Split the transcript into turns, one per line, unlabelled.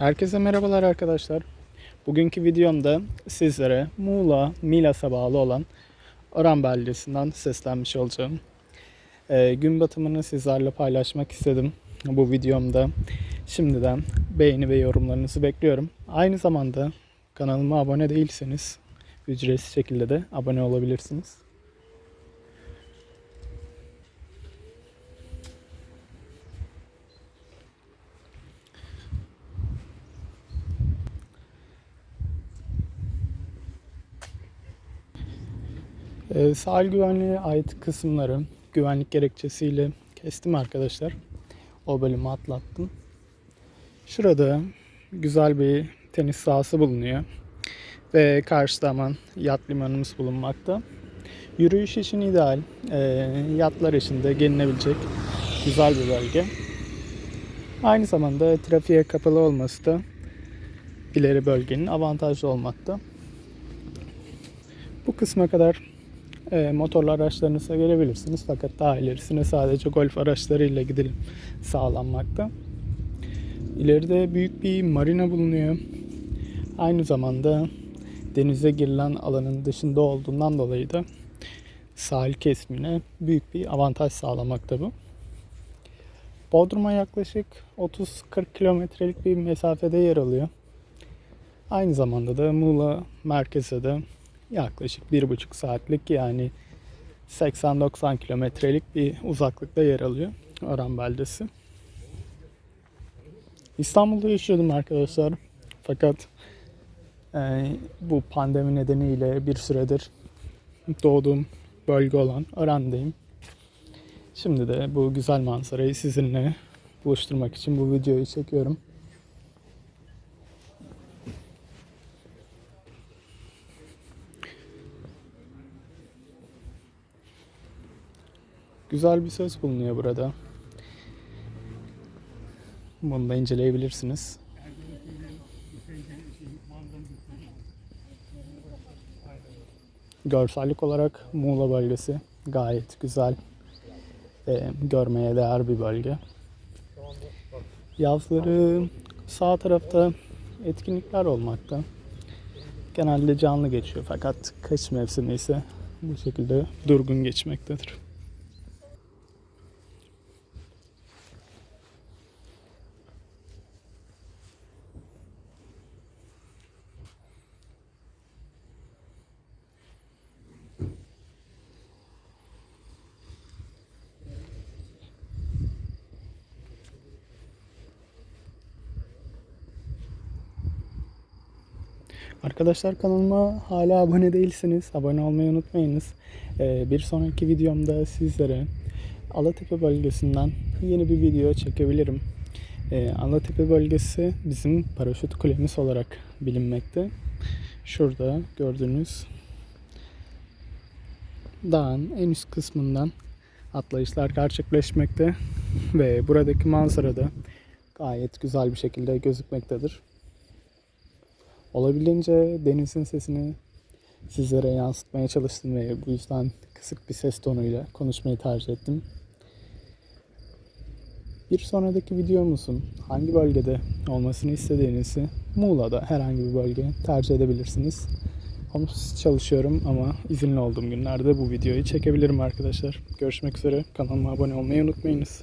Herkese merhabalar arkadaşlar. Bugünkü videomda sizlere Muğla, Milas'a bağlı olan Oran beldesinden seslenmiş olacağım. Ee, gün batımını sizlerle paylaşmak istedim bu videomda. Şimdiden beğeni ve yorumlarınızı bekliyorum. Aynı zamanda kanalıma abone değilseniz ücretsiz şekilde de abone olabilirsiniz. Ee, sahil güvenliğe ait kısımları güvenlik gerekçesiyle kestim arkadaşlar. O bölümü atlattım. Şurada güzel bir tenis sahası bulunuyor. Ve karşıda hemen yat limanımız bulunmakta. Yürüyüş için ideal, e, yatlar için de gelinebilecek güzel bir bölge. Aynı zamanda trafiğe kapalı olması da ileri bölgenin avantajlı olmakta. Bu kısma kadar e, motorlu araçlarınızla gelebilirsiniz. Fakat daha ilerisine sadece golf araçlarıyla gidilim sağlanmakta. İleride büyük bir marina bulunuyor. Aynı zamanda denize girilen alanın dışında olduğundan dolayı da sahil kesimine büyük bir avantaj sağlamakta bu. Bodrum'a yaklaşık 30-40 kilometrelik bir mesafede yer alıyor. Aynı zamanda da Muğla merkeze de yaklaşık bir buçuk saatlik yani 80-90 kilometrelik bir uzaklıkta yer alıyor Oran beldesi. İstanbul'da yaşıyordum arkadaşlar. Fakat e, bu pandemi nedeniyle bir süredir doğduğum bölge olan Oran'dayım. Şimdi de bu güzel manzarayı sizinle buluşturmak için bu videoyu çekiyorum. Güzel bir ses bulunuyor burada. Bunu da inceleyebilirsiniz. Görsellik olarak Muğla bölgesi gayet güzel. Ee, görmeye değer bir bölge. Yazları sağ tarafta etkinlikler olmakta. Genelde canlı geçiyor fakat kış mevsimi ise bu şekilde durgun geçmektedir. Arkadaşlar kanalıma hala abone değilsiniz. Abone olmayı unutmayınız. Ee, bir sonraki videomda sizlere Alatepe bölgesinden yeni bir video çekebilirim. Ee, Alatepe bölgesi bizim paraşüt kulemiz olarak bilinmekte. Şurada gördüğünüz dağın en üst kısmından atlayışlar gerçekleşmekte ve buradaki manzara da gayet güzel bir şekilde gözükmektedir. Olabildiğince denizin sesini sizlere yansıtmaya çalıştım ve bu yüzden kısık bir ses tonuyla konuşmayı tercih ettim. Bir sonraki videomuzun hangi bölgede olmasını istediğinizi Muğla'da herhangi bir bölge tercih edebilirsiniz. Homesiz çalışıyorum ama izinli olduğum günlerde bu videoyu çekebilirim arkadaşlar. Görüşmek üzere. Kanalıma abone olmayı unutmayınız.